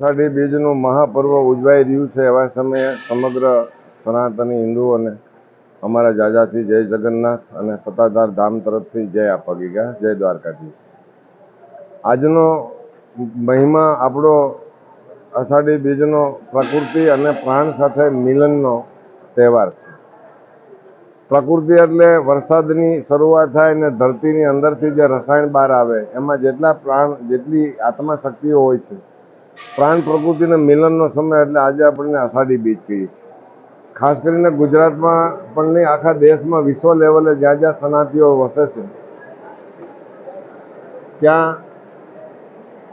અષાઢી બીજનું મહાપર્વ ઉજવાઈ રહ્યું છે એવા સમયે સમગ્ર સનાતની હિન્દુઓને અમારા જાજાથી જય જગન્નાથ અને સત્તાધાર ધામ તરફથી જય આપી ગયા. જય દ્વારકાધીશ. આજનો મહિમા આપણો અષાઢી બીજનો પ્રકૃતિ અને પ્રાણ સાથે મિલનનો તહેવાર છે. પ્રકૃતિ એટલે વરસાદની શરૂઆત થાય અને ધરતીની અંદરથી જે રસાયણ બહાર આવે, એમાં જેટલા પ્રાણ, જેટલી આત્મા શક્તિઓ હોય છે પ્રાણ પ્રકૃતિના મિલનનો સમય એટલે આજે આપણને અષાઢી બીજ કહીએ છીએ. ખાસ કરીને ગુજરાતમાં પણ નહીં, આખા દેશમાં વિશ્વ લેવલે જ્યાં જ્યાં સનાતીઓ વસે છે, ત્યાં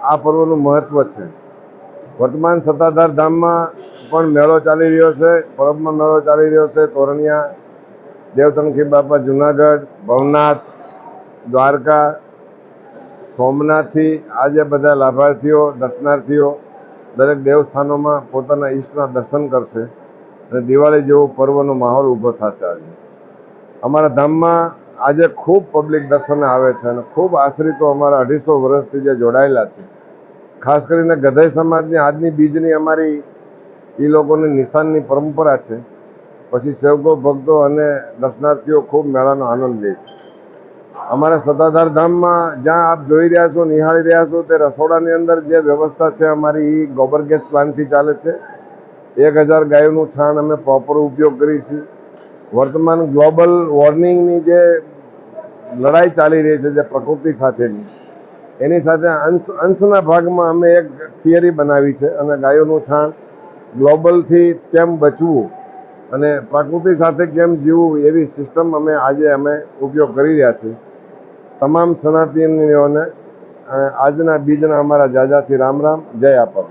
આ પર્વનું મહત્વ છે. વર્તમાન સત્તાધાર ધામમાં પણ મેળો ચાલી રહ્યો છે, પરબમાં મેળો ચાલી રહ્યો છે. તોરણિયા દેવતંખી બાપા જુનાગઢ, ભવનાથ, દ્વારકા સોમનાથથી આજે બધા લાભાર્થીઓ, દર્શનાર્થીઓ દરેક દેવસ્થાનોમાં પોતાના ઈષ્ટના દર્શન કરશે અને દિવાળી જેવો પર્વનો માહોલ ઊભો થશે આજે. અમારા ધામમાં આજે ખૂબ પબ્લિક દર્શને આવે છે અને ખૂબ આશ્રિતો અમારા અઢીસો વર્ષથી જે જોડાયેલા છે. ખાસ કરીને ગધાઈ સમાજની આજની બીજની અમારી એ લોકોની નિશાનની પરંપરા છે. પછી સેવકો, ભક્તો અને દર્શનાર્થીઓ ખૂબ મેળાનો આનંદ લે છે. અમારા સત્તાધાર ધામમાં જ્યાં આપ જોઈ રહ્યા છો, નિહાળી રહ્યા છો, તે રસોડાની અંદર જે વ્યવસ્થા છે અમારી એ ગોબર ગેસ પ્લાન્ટથી ચાલે છે. એક હજાર ગાયોનું છાણ અમે પ્રોપર ઉપયોગ કરીએ છીએ વર્તમાન ગ્લોબલ વોર્મિંગની જે લડાઈ ચાલી રહી છે, જે પ્રકૃતિ સાથેની, એની સાથે અંશ, અંશના ભાગમાં અમે એક થિયરી બનાવી છે અને ગાયોનું છાણ ગ્લોબલથી કેમ બચવું અને પ્રકૃતિ સાથે કેમ જીવવું એવી સિસ્ટમ અમે આજે અમે ઉપયોગ કરી રહ્યા છીએ. તમામ સનાતનીઓને આજના બીજના અમારા જાજાથી રામ રામ, જય આપા